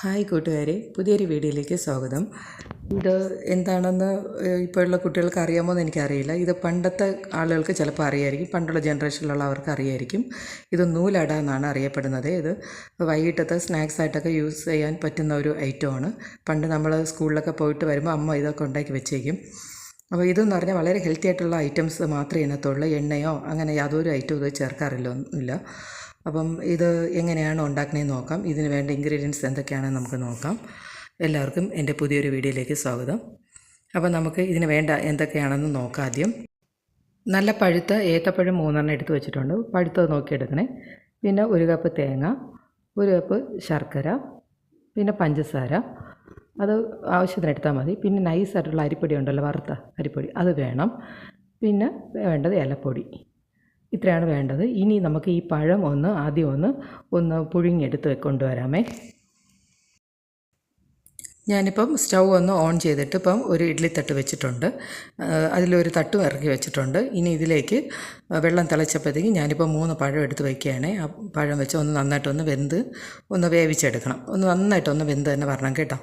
Hi കൂട്ടുകാരെ പുതിയൊരു വീഡിയോയിലേക്ക് സ്വാഗതം. ഇത് എന്താണെന്ന് ഇപ്പോഴുള്ള കുട്ടികൾക്ക് അറിയാമോ എന്ന് എനിക്കറിയില്ല. ഇത് പണ്ടത്തെ ആളുകൾക്ക് ചിലപ്പോൾ അറിയായിരിക്കും. പണ്ടുള്ള ജനറേഷനിലുള്ളവർക്ക് അറിയായിരിക്കും. ഇത് നൂലട എന്നാണ് അറിയപ്പെടുന്നത്. ഇത് വൈകിട്ടത്തെ സ്നാക്സ് ആയിട്ടൊക്കെ യൂസ് ചെയ്യാൻ പറ്റുന്ന ഒരു ഐറ്റമാണ്. പണ്ട് നമ്മൾ സ്കൂളിലൊക്കെ പോയിട്ട് വരുമ്പോൾ അമ്മ ഇതൊക്കെ ഉണ്ടാക്കി വെച്ചേക്കും. അപ്പോൾ ഇതെന്ന് പറഞ്ഞാൽ വളരെ ഹെൽത്തി ആയിട്ടുള്ള ഐറ്റംസ് മാത്രമേ ഇതിനകത്തുള്ളൂ. എണ്ണയോ അങ്ങനെ യാതൊരു ഐറ്റവും ഇത് ചേർക്കാറില്ല ഇല്ല. അപ്പം ഇത് എങ്ങനെയാണ് ഉണ്ടാക്കണേന്ന് നോക്കാം. ഇതിന് വേണ്ട ഇൻഗ്രീഡിയൻസ് എന്തൊക്കെയാണെന്ന് നമുക്ക് നോക്കാം. എല്ലാവർക്കും എന്റെ പുതിയൊരു വീഡിയോയിലേക്ക് സ്വാഗതം. അപ്പോൾ നമുക്ക് ഇതിന് വേണ്ട എന്തൊക്കെയാണെന്ന് നോക്കാം ആദ്യം. നല്ല പഴുത്ത ഏത്തപ്പഴം മൂന്നെണ്ണം എടുത്ത് വെച്ചിട്ടുണ്ട്. പഴുത്തത് നോക്കിയെടുക്കണേ. പിന്നെ ഒരു കപ്പ് തേങ്ങ ഒരു കപ്പ് ശർക്കര പിന്നെ പഞ്ചസാര. അത് ആവശ്യത്തിന് എടുത്താൽ മതി. പിന്നെ നൈസായിട്ടുള്ള അരിപ്പൊടി ഉണ്ടല്ലോ വറുത്ത അരിപ്പൊടി. അത് വേണം. പിന്നെ വേണ്ടത് ഏലപ്പൊടി ഇത്രയാണ് വേണ്ടത്. ഇനി നമുക്ക് ഈ പഴം ഒന്ന് ആദ്യം ഒന്ന് ഒന്ന് പുഴുങ്ങിയെടുത്ത് കൊണ്ടുവരാമേ. ഞാനിപ്പം സ്റ്റൗ ഒന്ന് ഓൺ ചെയ്തിട്ട് ഇപ്പം ഒരു ഇഡ്ഡലി തട്ട് വെച്ചിട്ടുണ്ട്. അതിലൊരു തട്ടും ഇറക്കി വെച്ചിട്ടുണ്ട്. ഇനി ഇതിലേക്ക് വെള്ളം തിളച്ചപ്പോഴത്തേക്ക് ഞാനിപ്പോൾ മൂന്ന് പഴം എടുത്ത് വയ്ക്കുകയാണ്. ആ പഴം വെച്ച് ഒന്ന് നന്നായിട്ടൊന്ന് വെന്ത് ഒന്ന് വേവിച്ചെടുക്കണം. ഒന്ന് നന്നായിട്ടൊന്ന് വെന്ത് തന്നെ വരണം കേട്ടോ.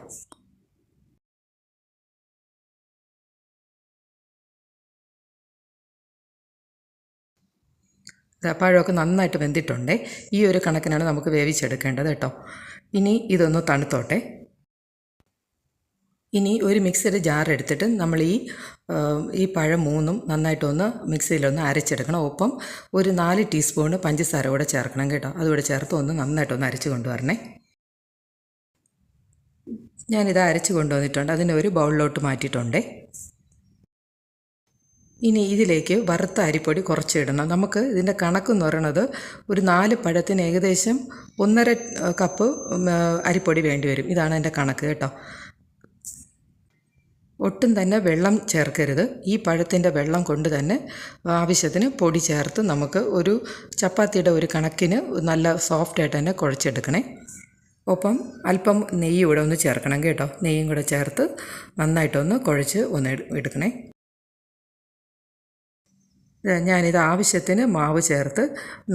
പഴമൊക്കെ നന്നായിട്ട് വെന്തിട്ടുണ്ട്. ഈ ഒരു കണക്കിനാണ് നമുക്ക് വേവിച്ചെടുക്കേണ്ടത് കേട്ടോ. ഇനി ഇതൊന്ന് തണുത്തോട്ടെ. ഇനി ഒരു മിക്സിയുടെ ജാർ എടുത്തിട്ട് നമ്മൾ ഈ ഈ പഴം മൂന്നും നന്നായിട്ടൊന്ന് മിക്സിയിലൊന്ന് അരച്ചെടുക്കണം. ഒപ്പം ഒരു നാല് ടീസ്പൂണ് പഞ്ചസാര കൂടെ ചേർക്കണം കേട്ടോ. അതുകൂടെ ചേർത്ത് ഒന്ന് നന്നായിട്ടൊന്ന് അരച്ച് കൊണ്ടുവരണേ. ഞാനിത് അരച്ച് കൊണ്ടുവന്നിട്ടുണ്ട്. അതിനെ ഒരു ബൗളിലോട്ട് മാറ്റിയിട്ടുണ്ടേ. ഇനി ഇതിലേക്ക് വറുത്ത അരിപ്പൊടി കുറച്ച് ഇടണം നമുക്ക് ഇതിന്റെ കണക്കെന്ന് പറയണത് ഒരു നാല് പഴത്തിന് ഏകദേശം ഒന്നര കപ്പ് അരിപ്പൊടി വേണ്ടി വരും. ഇതാണ് എന്റെ കണക്ക് കേട്ടോ. ഒട്ടും തന്നെ വെള്ളം ചേർക്കരുത്. ഈ പഴത്തിന്റെ വെള്ളം കൊണ്ട് തന്നെ ആവശ്യത്തിന് പൊടി ചേർത്ത് നമുക്ക് ഒരു ചപ്പാത്തിയുടെ ഒരു കണക്കിന് നല്ല സോഫ്റ്റായിട്ട് തന്നെ കുഴച്ചെടുക്കണേ. ഒപ്പം അല്പം നെയ്യ് ഇവിടെ ഒന്ന് ചേർക്കണം കേട്ടോ. നെയ്യും കൂടെ ചേർത്ത് നന്നായിട്ടൊന്ന് കുഴച്ച് ഒന്ന് എടുക്കണേ. ഞാനിത് ആവശ്യത്തിന് മാവ് ചേർത്ത്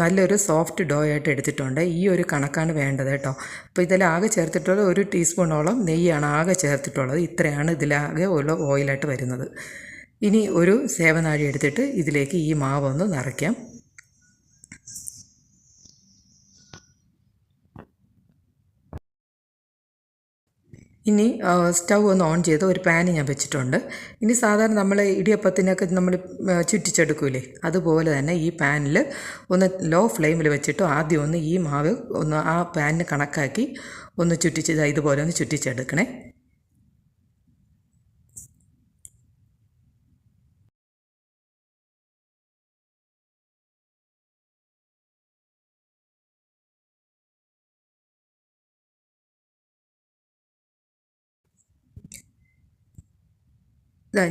നല്ലൊരു സോഫ്റ്റ് ഡോ ആയിട്ട് എടുത്തിട്ടുണ്ട്. ഈ ഒരു കണക്കാണ് വേണ്ടത് കേട്ടോ. അപ്പോൾ ഇതിലാകെ ചേർത്തിട്ടുള്ളത് ഒരു ടീസ്പൂണോളം നെയ്യാണ് ആകെ ചേർത്തിട്ടുള്ളത്. ഇത്രയാണ് ഇതിലാകെ ഉള്ള ഓയിലായിട്ട് വരുന്നത്. ഇനി ഒരു സേവനാഴി എടുത്തിട്ട് ഇതിലേക്ക് ഈ മാവൊന്ന് നിറയ്ക്കാം. ഇനി സ്റ്റൗ ഒന്ന് ഓൺ ചെയ്ത് ഒരു പാന് ഞാൻ വെച്ചിട്ടുണ്ട്. ഇനി സാധാരണ നമ്മൾ ഇടിയപ്പത്തിനൊക്കെ നമ്മൾ ചുറ്റിച്ചെടുക്കൂലേ? അതുപോലെ തന്നെ ഈ പാനിൽ ഒന്ന് ലോ ഫ്ലെയിമിൽ വെച്ചിട്ട് ആദ്യം ഒന്ന് ഈ മാവ് ഒന്ന് ആ പാനിന് കണക്കാക്കി ഒന്ന് ചുറ്റിച്ച് ഇതുപോലെ ഒന്ന് ചുറ്റിച്ചെടുക്കണേ.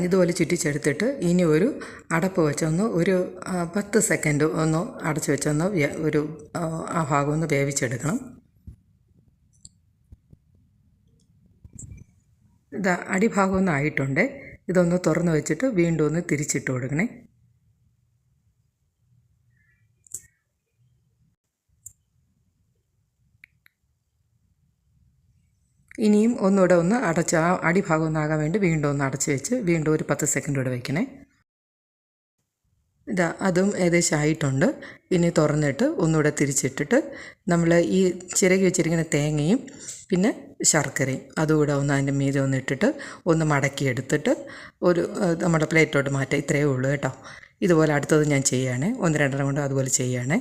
ഇതുപോലെ ചുറ്റിച്ചെടുത്തിട്ട് ഇനി ഒരു അടപ്പ് വെച്ചൊന്ന് ഒരു പത്ത് സെക്കൻഡ് ഒന്ന് അടച്ചു വെച്ചൊന്ന് ഒരു ആ ഭാഗം ഒന്ന് വേവിച്ചെടുക്കണം. ഇതാ അടിഭാഗം ഒന്ന് ആയിട്ടുണ്ട്. ഇതൊന്ന് തുറന്ന് വെച്ചിട്ട് വീണ്ടും ഒന്ന് തിരിച്ചിട്ട് കൊടുക്കണേ. ഇനിയും ഒന്നുകൂടെ ഒന്ന് അടച്ച് ആ അടിഭാഗം ഒന്നാകാൻ വേണ്ടി വീണ്ടും ഒന്ന് അടച്ച് വെച്ച് വീണ്ടും ഒരു പത്ത് സെക്കൻഡ് കൂടെ വയ്ക്കണേ ഇതാ അതും ഏകദേശം ആയിട്ടുണ്ട്. ഇനി തുറന്നിട്ട് ഒന്നുകൂടെ തിരിച്ചിട്ടിട്ട് നമ്മൾ ഈ ചിരകി വെച്ചിരിക്കുന്ന തേങ്ങയും പിന്നെ ശർക്കരയും അതുകൂടെ ഒന്ന് അതിന്റെ മീതെ ഒന്ന് ഇട്ടിട്ട് ഒന്ന് മടക്കിയെടുത്തിട്ട് ഒരു നമ്മുടെ പ്ലേറ്റോട്ട് മാറ്റാം. ഇത്രയേ ഉള്ളൂ കേട്ടോ. ഇതുപോലെ അടുത്തത് ഞാൻ ചെയ്യുകയാണേ. ഒന്ന് രണ്ടെണ്ണം കൊണ്ട് അതുപോലെ ചെയ്യുകയാണേ.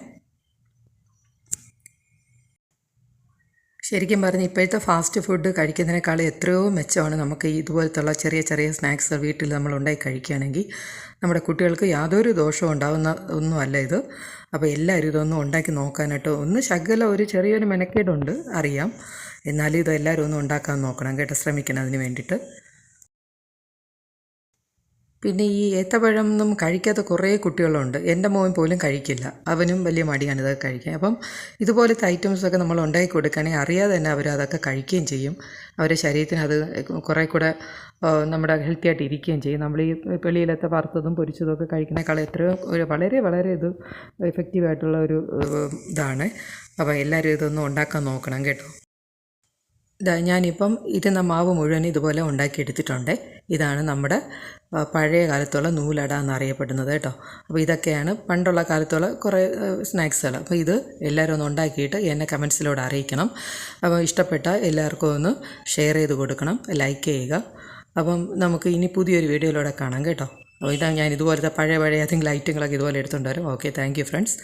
ശരിക്കും പറഞ്ഞ് ഇപ്പോഴത്തെ ഫാസ്റ്റ് ഫുഡ് കഴിക്കുന്നതിനേക്കാൾ എത്രയോ മെച്ചമാണ് നമുക്ക് ഇതുപോലത്തുള്ള ചെറിയ ചെറിയ സ്നാക്സ് വീട്ടിൽ നമ്മൾ ഉണ്ടാക്കി കഴിക്കുകയാണെങ്കിൽ നമ്മുടെ കുട്ടികൾക്ക് യാതൊരു ദോഷവും ഉണ്ടാകുന്ന ഒന്നുമല്ല ഇത്. അപ്പോൾ എല്ലാവരും ഇതൊന്നും ഉണ്ടാക്കി നോക്കാനായിട്ട് ഒന്ന് ശകല ഒരു ചെറിയൊരു മെനക്കേടുണ്ട് അറിയാം. എന്നാലും ഇത് എല്ലാവരും ഒന്ന് ഉണ്ടാക്കാൻ നോക്കണം കേട്ടോ ശ്രമിക്കണം അതിന് വേണ്ടിയിട്ട്. പിന്നെ ഈ ഏത്തപ്പഴം ഒന്നും കഴിക്കാത്ത കുറേ കുട്ടികളുണ്ട്. എന്റെ മോൻ പോലും കഴിക്കില്ല. അവനും വലിയ മടിയാണ് ഇതൊക്കെ കഴിക്കാൻ. അപ്പം ഇതുപോലത്തെ ഐറ്റംസൊക്കെ നമ്മൾ ഉണ്ടാക്കി കൊടുക്കുകയാണെങ്കിൽ അറിയാതെ തന്നെ അവർ അതൊക്കെ കഴിക്കുകയും ചെയ്യും. അവരെ ശരീരത്തിന് അത് കുറേ കൂടെ നമ്മുടെ ഹെൽത്തി ആയിട്ട് ഇരിക്കുകയും ചെയ്യും. നമ്മൾ ഈ വെളിയിലത്തെ വറുത്തതും പൊരിച്ചതും ഒക്കെ കഴിക്കുന്നേക്കാൾ എത്രയോ ഒരു വളരെ വളരെ ഇത് എഫക്റ്റീവായിട്ടുള്ള ഒരു ഇതാണ്. അപ്പോൾ എല്ലാവരും ഇതൊന്നും ഉണ്ടാക്കാൻ നോക്കണം കേട്ടോ. ഇതാ ഞാനിപ്പം ഇരുന്ന മാവ് മുഴുവൻ ഇതുപോലെ ഉണ്ടാക്കിയെടുത്തിട്ടുണ്ട്. ഇതാണ് നമ്മുടെ പഴയ കാലത്തുള്ള നൂലട എന്നറിയപ്പെടുന്നത് കേട്ടോ. അപ്പോൾ ഇതൊക്കെയാണ് പണ്ടുള്ള കാലത്തുള്ള കുറേ സ്നാക്സുകൾ. അപ്പോൾ ഇത് എല്ലാവരും ഒന്ന് ഉണ്ടാക്കിയിട്ട് എന്നെ കമൻസിലൂടെ അറിയിക്കണം. അപ്പോൾ ഇഷ്ടപ്പെട്ട എല്ലാവർക്കും ഒന്ന് ഷെയർ ചെയ്ത് കൊടുക്കണം ലൈക്ക് ചെയ്യുക. അപ്പം നമുക്ക് ഇനി പുതിയൊരു വീഡിയോയിലൂടെ കാണാം കേട്ടോ. അപ്പോൾ ഇതാ ഞാൻ ഇതുപോലത്തെ പഴയ പഴയ ഏതെങ്കിലും ഐറ്റങ്ങളൊക്കെ ഇതുപോലെ എടുത്തുകൊണ്ട് വരും. Okay thank you friends.